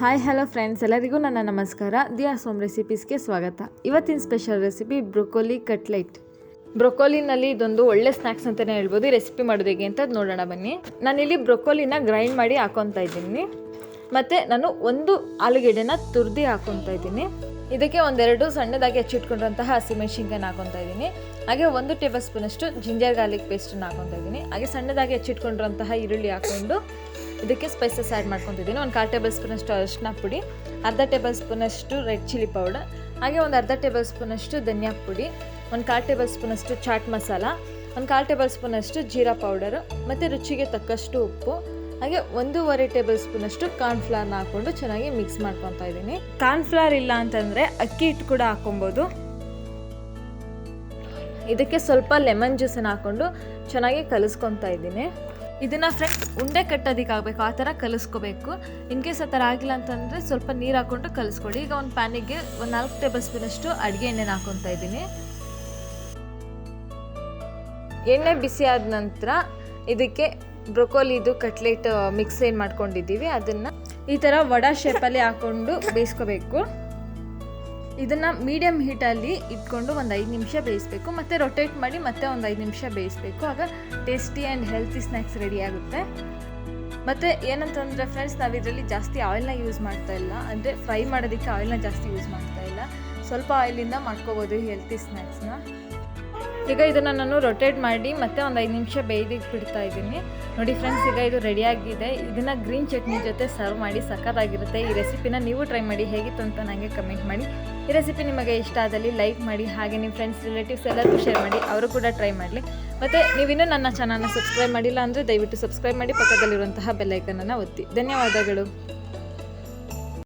Hi, hello friends. ಎಲ್ಲರಿಗೂ ನನ್ನ ನಮಸ್ಕಾರ. ದಿಯಾ ಸೋಮ್ ರೆಸಿಪೀಸ್ಗೆ ಸ್ವಾಗತ. ಇವತ್ತಿನ ಸ್ಪೆಷಲ್ ರೆಸಿಪಿ ಬ್ರೊಕೋಲಿ ಕಟ್ಲೈಟ್. ಬ್ರೊಕೋಲಿನಲ್ಲಿ ಇದೊಂದು ಒಳ್ಳೆ ಸ್ನ್ಯಾಕ್ಸ್ ಅಂತಲೇ ಹೇಳ್ಬೋದು. ಈ ರೆಸಿಪಿ ಮಾಡೋದು ಹೇಗೆ ಅಂತ ನೋಡೋಣ ಬನ್ನಿ. ನಾನಿಲ್ಲಿ ಬ್ರೊಕೋಲಿನ ಗ್ರೈಂಡ್ ಮಾಡಿ ಹಾಕೊತಾ ಇದ್ದೀನಿ. ಮತ್ತು ನಾನು ಒಂದು ಆಲೂಗೆಡ್ಡೆನ ತುರ್ದಿ ಹಾಕೊತಾ ಇದ್ದೀನಿ. ಇದಕ್ಕೆ ಒಂದೆರಡು ಸಣ್ಣದಾಗಿ ಹೆಚ್ಚಿಟ್ಕೊಂಡಿರುವಂತಹ ಹಸಿಮೆಣಸಿನ್ಕಾಯಿನ ಹಾಕೊತಾ ಇದ್ದೀನಿ. ಹಾಗೆ ಒಂದು ಟೇಬಲ್ ಸ್ಪೂನಷ್ಟು ಜಿಂಜರ್ ಗಾರ್ಲಿಕ್ ಪೇಸ್ಟನ್ನು ಹಾಕೊತಾ ಇದ್ದೀನಿ. ಹಾಗೆ ಸಣ್ಣದಾಗಿ ಹಚ್ಚಿಟ್ಕೊಂಡಿರೋಂತಹ ಈರುಳ್ಳಿ ಹಾಕ್ಕೊಂಡು ಇದಕ್ಕೆ ಸ್ಪೈಸಸ್ ಆ್ಯಡ್ ಮಾಡ್ಕೊತಿದ್ದೀನಿ. ಒಂದು ಕಾಲು ಟೇಬಲ್ ಸ್ಪೂನಷ್ಟು ಅರಿಶಿನ ಪುಡಿ ಅರ್ಧ ಟೇಬಲ್ ಸ್ಪೂನಷ್ಟು ರೆಡ್ ಚಿಲ್ಲಿ ಪೌಡರ್ ಹಾಗೆ ಒಂದು ಅರ್ಧ ಟೇಬಲ್ ಸ್ಪೂನಷ್ಟು ಧನಿಯಾ ಪುಡಿ ಒಂದು ಕಾಲು ಟೇಬಲ್ ಸ್ಪೂನಷ್ಟು ಚಾಟ್ ಮಸಾಲ ಒಂದು ಕಾಲು ಟೇಬಲ್ ಸ್ಪೂನಷ್ಟು ಜೀರಾ ಪೌಡರು ಮತ್ತು ರುಚಿಗೆ ತಕ್ಕಷ್ಟು ಉಪ್ಪು ಹಾಗೆ ಒಂದೂವರೆ ಟೇಬಲ್ ಸ್ಪೂನಷ್ಟು ಕಾರ್ನ್ಫ್ಲವರ್ನ ಹಾಕ್ಕೊಂಡು ಚೆನ್ನಾಗಿ ಮಿಕ್ಸ್ ಮಾಡ್ಕೊತಾ ಇದ್ದೀನಿ. ಕಾರ್ನ್ಫ್ಲವರ್ ಇಲ್ಲ ಅಂತಂದರೆ ಅಕ್ಕಿ ಹಿಟ್ಟು ಕೂಡ ಹಾಕ್ಕೊಬೋದು. ಇದಕ್ಕೆ ಸ್ವಲ್ಪ ಲೆಮನ್ ಜ್ಯೂಸನ್ನು ಹಾಕ್ಕೊಂಡು ಚೆನ್ನಾಗಿ ಕಲಿಸ್ಕೊತಾ ಇದ್ದೀನಿ. ಇದನ್ನು ಫ್ರೆಂಡ್ಸ್ ಉಂಡೆ ಕಟ್ಟೋದಿಕ್ಕೆ ಆಗಬೇಕು ಆ ಥರ ಕಲಿಸ್ಕೋಬೇಕು. ಇನ್ ಕೇಸ್ ಆ ಥರ ಆಗಿಲ್ಲ ಅಂತಂದರೆ ಸ್ವಲ್ಪ ನೀರು ಹಾಕ್ಕೊಂಡು ಕಲಿಸ್ಕೊಳ್ಳಿ. ಈಗ ಒಂದು ಪ್ಯಾನಿಗೆ ಒಂದು ನಾಲ್ಕು ಟೇಬಲ್ ಸ್ಪೂನಷ್ಟು ಅಡುಗೆ ಎಣ್ಣೆನ ಹಾಕ್ಕೊತಾ ಇದ್ದೀನಿ. ಎಣ್ಣೆ ಬಿಸಿ ಆದ ನಂತರ ಇದಕ್ಕೆ ಬ್ರೊಕೋಲಿದು ಕಟ್ಲೆಟ್ ಮಿಕ್ಸ್ ಏನು ಮಾಡ್ಕೊಂಡಿದ್ದೀವಿ, ಅದನ್ನು ಈ ಥರ ವಡಾ ಶೇಪಲ್ಲಿ ಹಾಕ್ಕೊಂಡು ಬೇಯಿಸ್ಕೋಬೇಕು. ಇದನ್ನು ಮೀಡಿಯಮ್ ಹೀಟಲ್ಲಿ ಇಟ್ಕೊಂಡು ಒಂದು ಐದು ನಿಮಿಷ ಬೇಯಿಸಬೇಕು, ಮತ್ತು ರೊಟೇಟ್ ಮಾಡಿ ಮತ್ತೆ ಒಂದು ಐದು ನಿಮಿಷ ಬೇಯಿಸಬೇಕು. ಆಗ tasty and healthy snacks ready ಆಗುತ್ತೆ. ಮತ್ತು ಏನಂತಂದರೆ ಫ್ರೆಂಡ್ಸ್ ನಾವು ಇದರಲ್ಲಿ ಜಾಸ್ತಿ ಆಯಿಲ್ನ ಯೂಸ್ ಮಾಡ್ತಾ ಇಲ್ಲ. ಅಂದರೆ ಫ್ರೈ ಮಾಡೋದಕ್ಕೆ ಆಯಿಲ್ನ ಜಾಸ್ತಿ ಯೂಸ್ ಮಾಡ್ತಾ ಇಲ್ಲ. ಸ್ವಲ್ಪ ಆಯಿಲಿಂದ ಮಾಡ್ಕೋಬೋದು ಹೆಲ್ತಿ ಸ್ನ್ಯಾಕ್ಸ್ನ ಈಗ ಇದನ್ನು ನಾನು ರೊಟೇಟ್ ಮಾಡಿ ಮತ್ತೆ ಒಂದು ಐದು ನಿಮಿಷ ಬೇಯ್ದಿಗೆ ಬಿಡ್ತಾ ಇದ್ದೀನಿ. ನೋಡಿ ಫ್ರೆಂಡ್ಸ್ ಈಗ ಇದು ರೆಡಿಯಾಗಿದೆ ಇದನ್ನು ಗ್ರೀನ್ ಚಟ್ನಿ ಜೊತೆ ಸರ್ವ್ ಮಾಡಿ ಸಖತ್ತಾಗಿರುತ್ತೆ. ಈ ರೆಸಿಪಿನ ನೀವು ಟ್ರೈ ಮಾಡಿ ಹೇಗಿತ್ತು ಅಂತ ನನಗೆ ಕಮೆಂಟ್ ಮಾಡಿ. ಈ ರೆಸಿಪಿ ನಿಮಗೆ ಇಷ್ಟ ಆದಲ್ಲಿ ಲೈಕ್ ಮಾಡಿ, ಹಾಗೆ ನಿಮ್ಮ ಫ್ರೆಂಡ್ಸ್ ರಿಲೇಟಿವ್ಸ್ ಎಲ್ಲರಿಗೂ ಶೇರ್ ಮಾಡಿ, ಅವರು ಕೂಡ ಟ್ರೈ ಮಾಡಲಿ. ಮತ್ತು ನೀವಿನ್ನೂ ನನ್ನ ಚಾನಲ್ನ ಸಬ್ಸ್ಕ್ರೈಬ್ ಮಾಡಿಲ್ಲ ಅಂದರೆ ದಯವಿಟ್ಟು ಸಬ್ಸ್ಕ್ರೈಬ್ ಮಾಡಿ, ಪಕ್ಕದಲ್ಲಿರುವಂತಹ ಬೆಲ್ಲೈಕನನ್ನು ಒತ್ತಿ. ಧನ್ಯವಾದಗಳು.